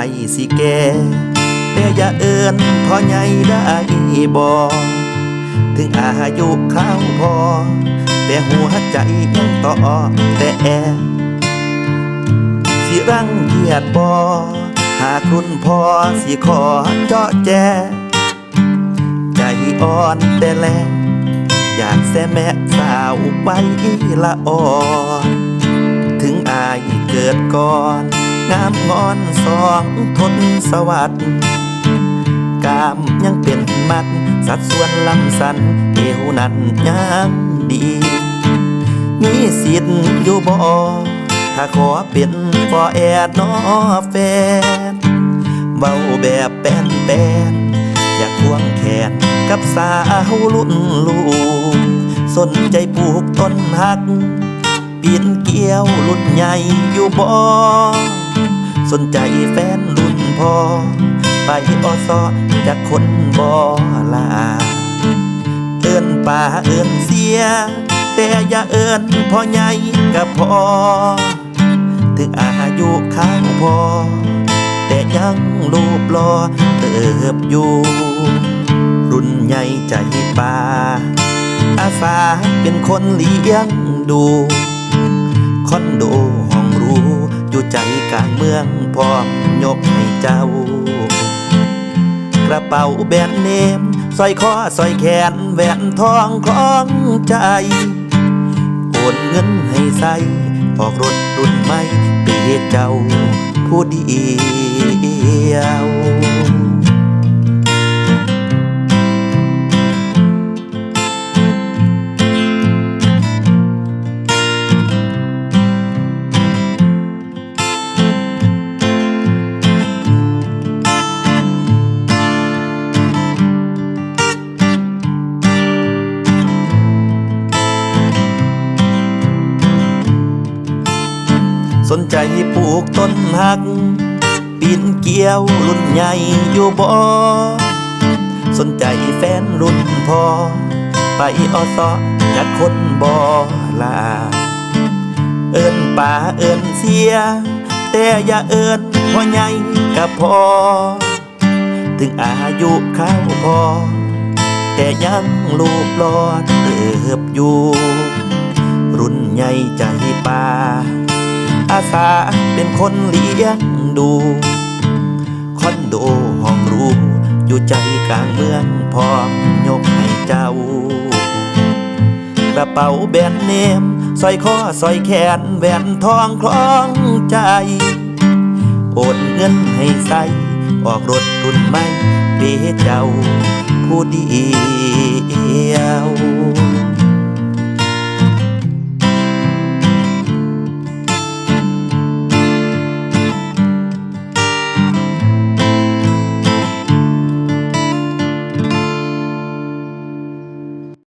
ายสิแก่แต่อย่าเอินพ่อใหญ่ได้บ่ถึงอายุเข้าวพอ แต่หัวใจยังต่อแต่แอสิรังเกียจบ่หากรุ่นพ่อสิขอเจาะแจ ใจอ่อนแต่แลอยากแซ่แม่สาวไปละอ่อน งามงอนสองทนสวัสดิ์กามยังเป็นมัด สัดส่วนลำสันเอวนั้นยังดี มีสิทธิ์อยู่บ่ถ้าขอเป็นบ่แอดนอแฟนเบาแบบแป้นแป้นอยากควงแขนกับสาวรุ่นลูกสนใจปลูกต้นหักปีนเกี้ยวรุ่นใหญ่อยู่บ่ สนใจแฟนรุ่นพ่อ ไปอสอจากคนบ่ลาเอิ้นป่าเอิ้นเสีย แต่อย่าเอิ้นพ่อใหญ่กับพ่อ ถึงอายุข้างพอแต่ยังรูปรอเติบอยู่ รุ่นใหญ่ใจป่าอาสาเป็นคนเลี้ยงดู คอนโด อยู่ใจกลางเมืองพร้อมยกให้เจ้า กระเป๋าแบรนด์เนมสร้อยคอสร้อยแขนแหวนทองของใจโอนเงินให้ใส่ออกรถรุ่นใหม่เปียเจ้าผู้เดียว สนใจปลูกต้นหัก ปีนเกี้ยวรุ่นใหญ่อยู่บ่ สนใจแฟนรุ่นพ่อไปอสอจากคนบ่ลา เอิ้นป่าเอิ้นเสีย แต่อย่าเอิ้นพ่อใหญ่กับพ่อถึงอายุเข้าพอ แต่ยังลูกลอดเติบอยู่ รุ่นใหญ่ใจป่า สาเป็นคนเลี้ยงดู คอนโดห้องรูอยู่ใจกลางเมืองพร้อมยกให้เจ้า กระเป๋าแบรนด์เนมสร้อยคอสร้อยแขนแหวนทองคล้องใจ โอนเงินให้ใส่ออกรถรุ่นใหม่เปเจ้าผู้เดี